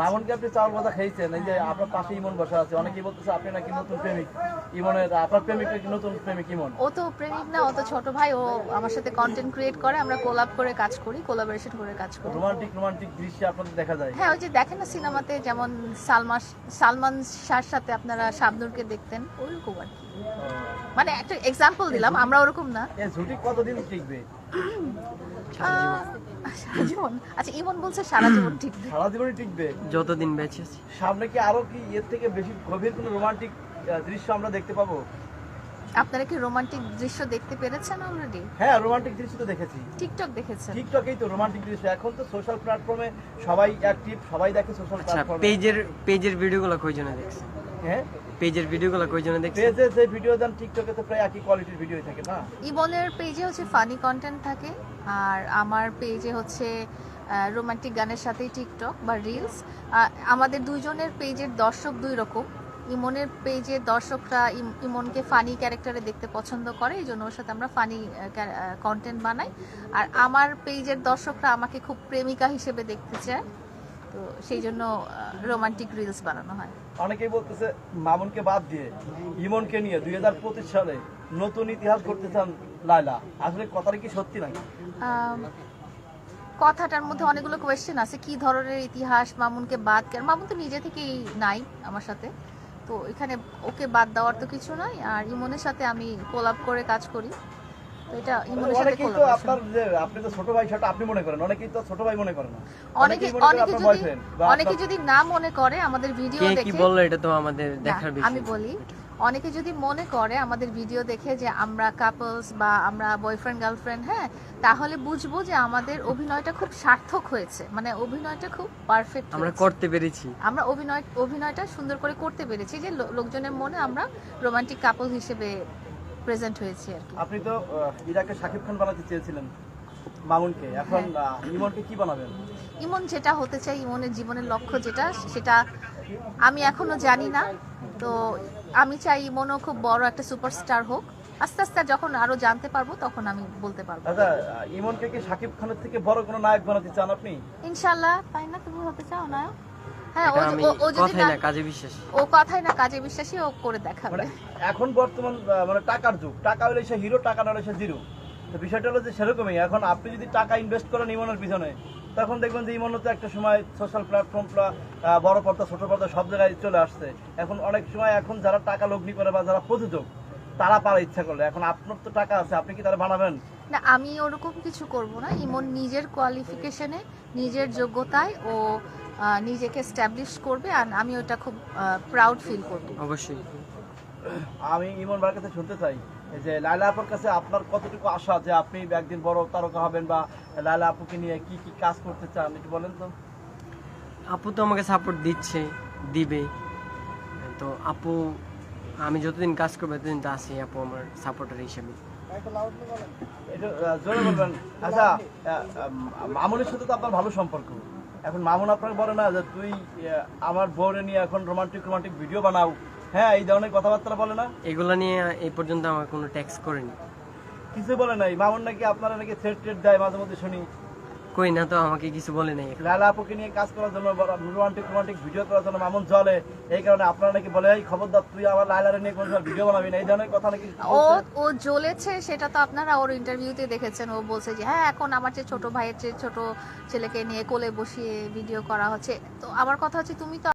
মামুনকে আপনি চাউল ভাজা খেয়েছেন এই যে আপনার পাশে ইমন বসা আছে অনেকেই বলতেছে আপনি নাকি নতুন প্রেমিক। ইমনের আপনার প্রেমিক নাকি নতুন প্রেমিক ইমন? ও তো প্রেমিক না ও তো ছোট ভাই ও আমার সাথে কন্টেন্ট ক্রিয়েট করে আমরা কোলাব করে কাজ করি কোলাবোরেশন করে কাজ করি। রোমান্টিক রোমান্টিক দৃশ্যে আপনাদের দেখা যায়। হ্যাঁ ওই যে দেখেন না সিনেমাতে যেমন সালমান সালমান শাহর সাথে আপনারা শাবনুরকে দেখতেন ওইরকম আর কি। মানে একটা এক্সাম্পল দিলাম আমরা ওরকম না। ঝুটি কতদিন টিকবে? আহ, সারা জীবন? আচ্ছা ইমন বলছে সারা জীবন ঠিক সারা জীবনই টিকবে? যতদিন বেঁচে আছি। সামনে কি আরও কি এর থেকে বেশি গভীর কোনো রোমান্টিক দৃশ্য আমরা দেখতে পাবো? আপনারা কি রোমান্টিক দৃশ্য দেখতে পেরেছেন অলরেডি হ্যাঁ রোমান্টিক দৃশ্য তো দেখেছি। টিকটক দেখেছেন? টিকটকেই তো রোমান্টিক দৃশ্য। এখন তো সোশ্যাল প্ল্যাটফর্মে সবাই অ্যাক্টিভ সবাই দেখে সোশ্যাল আচ্ছা প্ল্যাটফর্মে পেজের পেজের ভিডিওগুলো কই জন্য দেখছেন হ্যাঁ? পেজের ভিডিওগুলো কই জন্য দেখছেন পেজে যে ভিডিও দেন টিকটকে তো প্রায় একই কোয়ালিটির ভিডিও থাকে না? ইমনের পেজে হচ্ছে ফানি কন্টেন্ট থাকে আর আমার পেজে হচ্ছে রোমান্টিক গানের সাথে টিকটক বা রিলস আমাদের দুইজনের পেজের দর্শক দুই রকম। ইমনের পেজে দর্শকরা ইম- ইমনকে ফানি ক্যারেক্টারে দেখতে পছন্দ করে এই জন্য ওর সাথে আমরা ফানি কন্টেন্ট বানাই। আর আমার পেজের দর্শকরা আমাকে খুব প্রেমিকা হিসেবে দেখতে চায়। তো সেই জন্য রোমান্টিক রিলস বানানো হয়। অনেকেই বলতেছে মামুনকে বাদ দিয়ে ইমনকে নিয়ে দুই সালে নতুন ইতিহাস করতে চান লাইলা আসলে কথাটা কি সত্যি নাকি? কথাটার মধ্যে অনেকগুলো কোয়েশ্চেন আছে কি ধরনের ইতিহাস মামুনকে বাদ কেন? মামুন তো নিজে থেকেই নাই আমার সাথে। তো এখানে ওকে বাদ দেওয়ার তো কিছু নাই আর ইমনের সাথে আমি কোলাপ করে কাজ করি। এটা ইমনের সাথে অনেকেই আপনার যে আপনি তো ছোট ভাই সেটা আপনি মনে করেন। অনেকেই তো ছোট ভাই মনে করেন না। অনেকে অনেকে যদি অনেকে যদি না মনে করে আমাদের ভিডিও কে কি বলল এটা তো আমাদের দেখার বিষয়। আমি বলি অনেকে যদি মনে করে আমাদের ভিডিও দেখে যে আমরা কাপলস বা আমরা বয়ফ্রেন্ড গার্লফ্রেন্ড হ্যাঁ তাহলে বুঝব যে আমাদের অভিনয়টা খুব সার্থক হয়েছে। মানে অভিনয়টা খুব পারফেক্ট আমরা করতে পেরেছি। আমরা অভিনয় অভিনয়টা সুন্দর করে করতে পেরেছি যে লোকজনের মনে আমরা রোমান্টিক কাপল হিসেবে প্রেজেন্ট হয়েছি আর কি। আপনি তো ইরাকে শাকিব খান বানাতে চেয়েছিলেন মামুনকে। এখন হ্যাঁ। ইমনকে কি বানাবেন? ইমন যেটা হতে চাই ইমনের জীবনের লক্ষ্য যেটা সেটা আমি এখনও জানি না। তো আমি চাই ইমনও খুব বড় একটা সুপারস্টার হোক। আস্তে আস্তে যখন আরও জানতে পারব তখন আমি বলতে পারব। দাদা ইমনকে কি শাকিব খানের থেকে বড় কোনো নায়ক বানাতে চান আপনি? ইনশাল্লাহ তাই না? তুমি হতে চাও না হ্যাঁ ও এটা আমি ও- ও যদি কথাই না না কাজে বিশ্বাস। ও কথাই না কাজে বিশ্বাসী ও করে দেখাবে। মানে এখন বর্তমান মানে টাকার যুগ। টাকা হলে সে হিরো টাকা না হলে সে জিরো। তো বিষয়টা হলো যে সেরকমই। এখন আপনি যদি টাকা ইনভেস্ট করেন ইমনের পিছনে তখন দেখবেন যে ইমনও তো একটা সময় সোশ্যাল প্ল্যাটফর্ম বড় পর্দা ছোট পর্দা সব জায়গায় চলে আসছে। এখন অনেক সময় এখন যারা টাকা লগ্নি করে বা যারা প্রযোজক তারা পারা ইচ্ছা করলে। এখন আপনার তো টাকা আছে আপনি কি তারা বানাবেন? না আমি ওরকম কিছু করব না। ইমন নিজের কোয়ালিফিকেশনে নিজের যোগ্যতায় ও নিজেকে স্ট্যাবলিশ করবে আর আমি ওটা খুব প্রাউড ফিল করব। অবশ্যই। আমি ইমন ভাইয়ের কাছে শুনতে চাই যে লাইলা আপুর কাছে আপনার কতটুকু আশা যে আপনি একদিন বড় তারকা হবেন বা লাইলা আপুকে নিয়ে কি কি কাজ করতে চান একটু বলেন তো। আপু তো আমাকে সাপোর্ট দিচ্ছে দিবে তো আপু আমি যতদিন কাজ করব ততদিন তো আছি আপু আমার সাপোর্টার হিসেবে। আচ্ছা মামুনের সাথে তো আপনার ভালো সম্পর্ক। এখন মামুন আপনাকে বলে না যে তুই আমার বউরে নিয়ে এখন রোমান্টিক রোমান্টিক ভিডিও বানাও। হ্যাঁ এই ধরনের কথাবার্তা বলে না? এগুলা নিয়ে এই পর্যন্ত আমার কোনো ট্যাক্স করেনি। কিছু বলে নাই। মামুন নাকি আপনারা নাকি থ্রেট ট্রেট দেয় মাঝে মধ্যে শুনি। কই না তো আমাকে কিছু বলে নাই। লালা আপুকে নিয়ে কাজ করার জন্য রোমান্টিক রোমান্টিক ভিডিও করার জন্য মামুন জলে এই কারণে আপনারা নাকি বলে এই খবরদার তুই আমার লালারে নিয়ে কোনো ভিডিও বানাবি না? এই ধরনের কথা নাকি ও ও জ্বলেছে সেটা তো আপনারা ওর ইন্টারভিউতে দেখেছেন। ও বলছে যে হ্যাঁ এখন আমার যে ছোট ভাইয়ের যে ছোট ছেলেকে নিয়ে কোলে বসিয়ে ভিডিও করা হচ্ছে। তো আমার কথা হচ্ছে তুমি তো